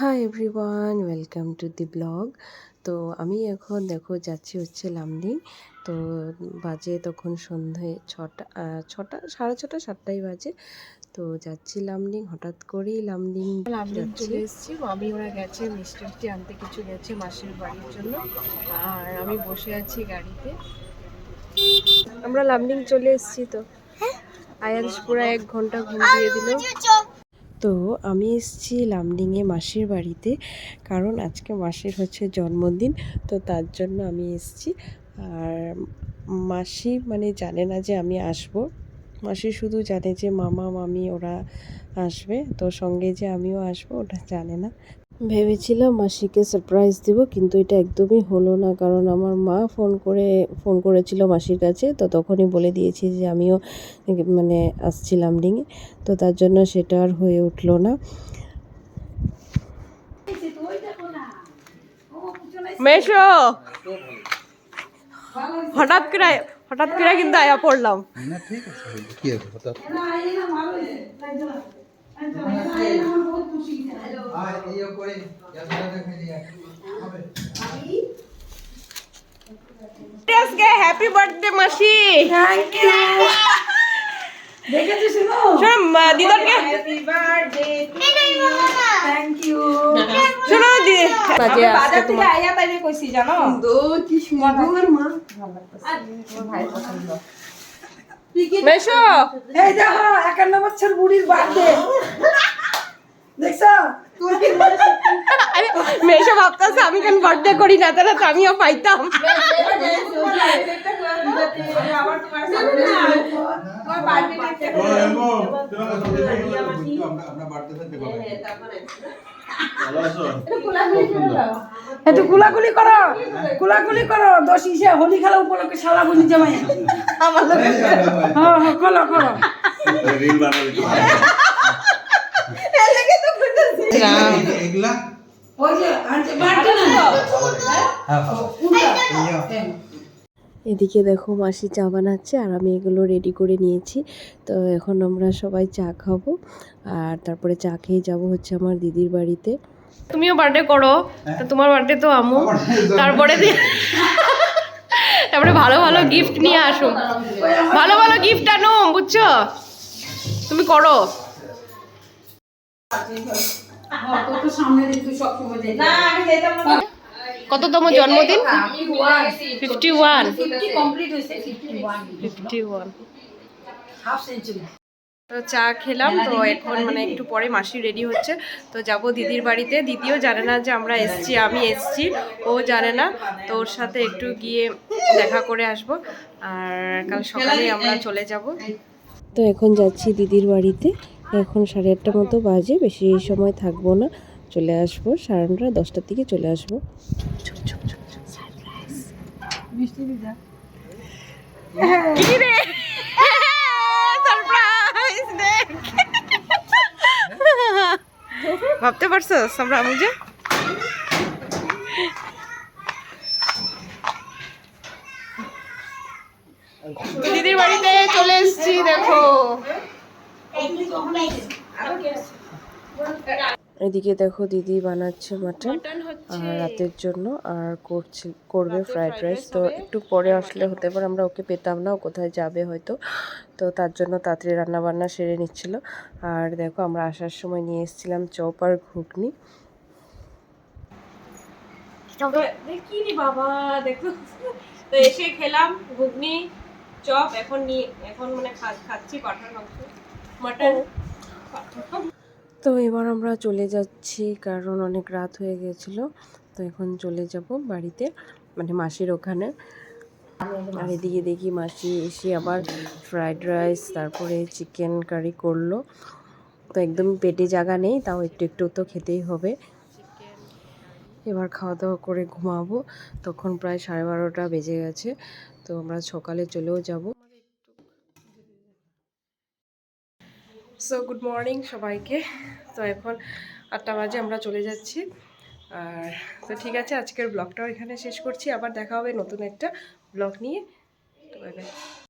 Hi everyone welcome to the blog তো আমি এখন দেখো যাচ্ছি হচ্ছে লামডিং। তো বাজে তখন সন্ধে ছটা ছটা সাড়ে ছটা সাতটাই বাজে। তো যাচ্ছি লামডিং হঠাৎ করেই লামডিং লামডিং চলে এসেছি। আমি ওরা গেছে মিষ্টি মিষ্টি আনতে কিছু গেছে মাসির বাড়ির জন্য। আর আমি বসে আছি গাড়িতে। আমরা লামডিং চলে এসেছি তো। আয়াংশ পুরো এক ঘণ্টা ঘুম দিয়ে দিল। তো আমি এসেছি লামডিংয়ে মাসির বাড়িতে। কারণ আজকে মাসির হচ্ছে জন্মদিন, তো তার জন্য আমি এসেছি। আর মাসি মানে জানে না যে আমি আসব। মাসি শুধু জানে যে মামা, মামি ওরা আসবে। তো সঙ্গে যে আমিও আসব, ওটা জানে না। ভেবেছিলাম মাসিকে সারপ্রাইজ দিব কিন্তু এটা একদমই হলো না। কারণ আমার মা ফোন করে ফোন করেছিল মাসির কাছে তো তখনই বলে দিয়েছি যে আমিও মানে আসছিলাম ডিঙে তো তার জন্য সেটা আর হয়ে উঠল না। মেশো! হঠাৎ করে হঠাৎ করে কিন্তু আয়া পড়লাম। না ঠিক আছে কি আছে হঠাৎ আজকে হ্যাপি বার্থডে মাসি থ্যাংক ইউ দেখেছিস শোনো দিদারকে শোনো দি বাজে আজকে তোমার মেশো এই দেখো একান্ন বছর বুড়ির বার্থডে ভাবতেছে আমি কেন বার্থডে করি না? তাহলে তো আমিও পাইতাম। একটু কুলাকুলি করো কুলাকুলি করো। দশ ইসে হোলি খেলা উপলক্ষে শালা বুঝি জামাই হ্যাঁ হ্যাঁ করো করো। এগুলা ওই যে আনছে বার্থডে না। এদিকে দেখো মাসি চা বানাচ্ছে আর আমি এগুলো রেডি করে নিয়েছি। তো এখন আমরা সবাই চা খাব। আর তারপরে চা খেয়ে যাব হচ্ছে আমার দিদির বাড়িতে। তুমিও বার্থডে করো। তো তোমার বার্থডে তো আমু তারপরে তারপরে ভালো ভালো গিফট নিয়ে আসো। ভালো ভালো গিফট আনো বুঝছ? তুমি করো। কততম জন্মদিন? ফিফটি ওয়ান ফিফটি ওয়ান তো চা খেলাম তো এখন মানে একটু পরে মাসি রেডি হচ্ছে। তো যাব দিদির বাড়িতে। দিদিও জানে না যে আমরা এসছি আমি এসছি ও জানে না। তো ওর সাথে একটু গিয়ে দেখা করে আসব। আর কাল সকালে আমরা চলে যাব। তো এখন যাচ্ছি দিদির বাড়িতে। এখন সাড়ে আটটা মতো বাজে বেশি সময় থাকব না। চলে আসব সাড়ে নটা দশটার দিকে চলে আসব। ভাবতে পারছ আমরা বুঝে দিদির বাড়িতে চলে এসেছি দেখো। এদিকে দেখো দিদি বানাচ্ছে মাটন মাটন আর রাতের জন্য আর করছে করবে ফ্রাইড রাইস। তো একটু পরে আসলে হতে পারে আমরা ওকে পেতাম না ও কোথায় যাবে হয়তো। তো তার জন্য তাড়াতাড়ি রান্না বান্না সেরে নিচ্ছিল। আর দেখো আমরা আসার সময় নিয়ে এসেছিলাম চপ আর ঘুগনি। দেখি বাবা দেখো। তো এসে খেলাম ঘুগনি চপ এখন নিয়ে এখন মানে খাচ্ছি পাঠার মাংস। তো এবার আমরা চলে যাচ্ছি, কারণ অনেক রাত হয়ে গেছিল, তো এখন চলে যাব বাড়িতে মানে মাসির ওখানে। আর এদিকে দেখি মাসি এসে আবার ফ্রাইড রাইস তারপরে চিকেন কারি করল। তো একদম পেটে জায়গা নেই, তাও একটু একটু তো খেতেই হবে। এবার খাওয়া দাওয়া করে ঘুমাবো, তখন প্রায় সাড়ে বারোটা বেজে গেছে, তো আমরা সকালে চলেও যাব। সো গুড মর্নিং সবাইকে। তো এখন আটটা বাজে, আমরা চলে যাচ্ছি। আর তো ঠিক আছে, আজকের ব্লগটাও এখানে শেষ করছি। আবার দেখা হবে নতুন একটা ব্লগ নিয়ে। তো